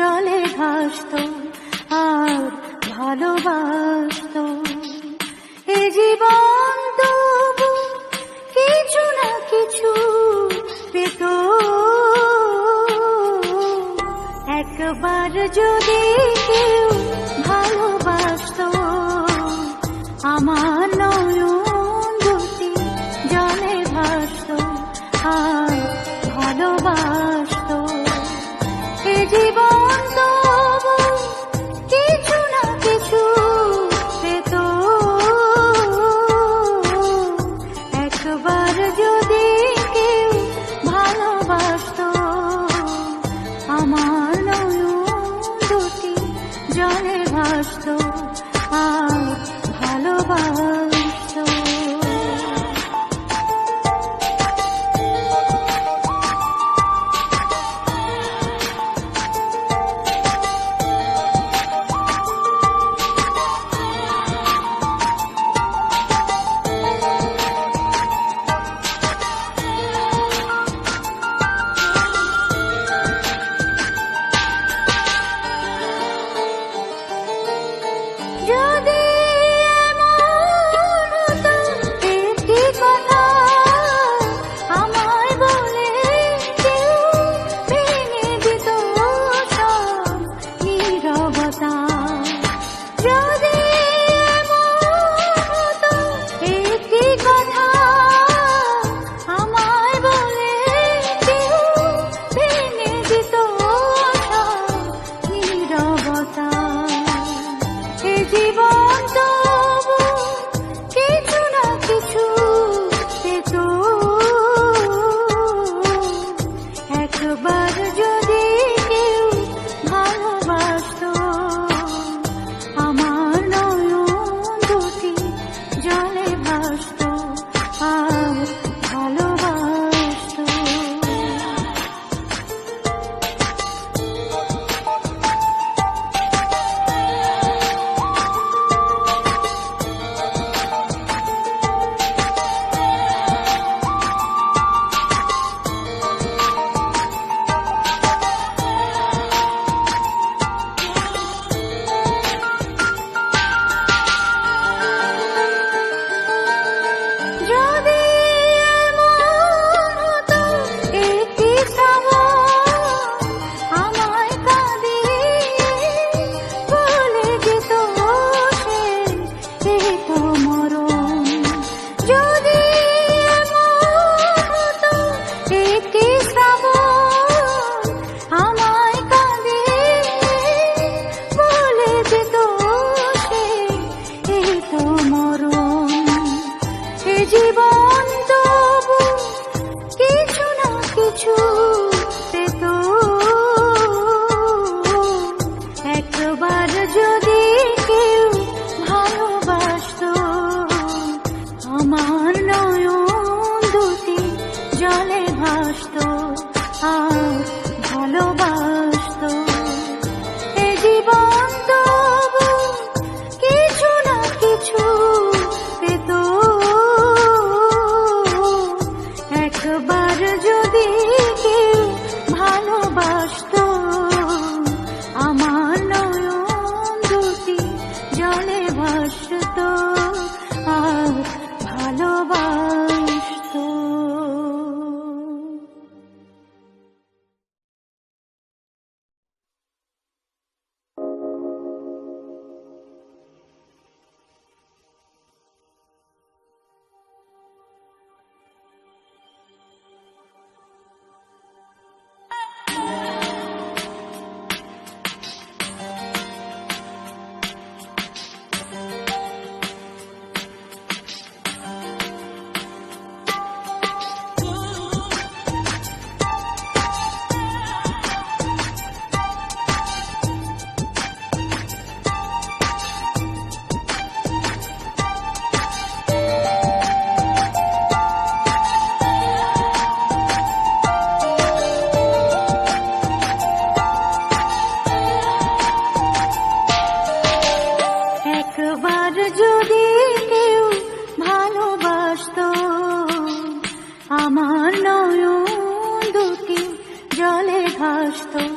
জলে ভাসত আর ভালোবাসত। এ জীবন তবু কিছু না কিছু পেত। একবার যদি 二十多。জীবন কিছু না কিছু একবার যদি কেউ ভালোবাসত আমার নয়ন দুটি জলে ভাসত আর ভালোবাস একবার যদি কেউ ভালোবাসত একবার যদি কেউ ভালোবাসত আমার নয় দুটি জলে ভাসতো।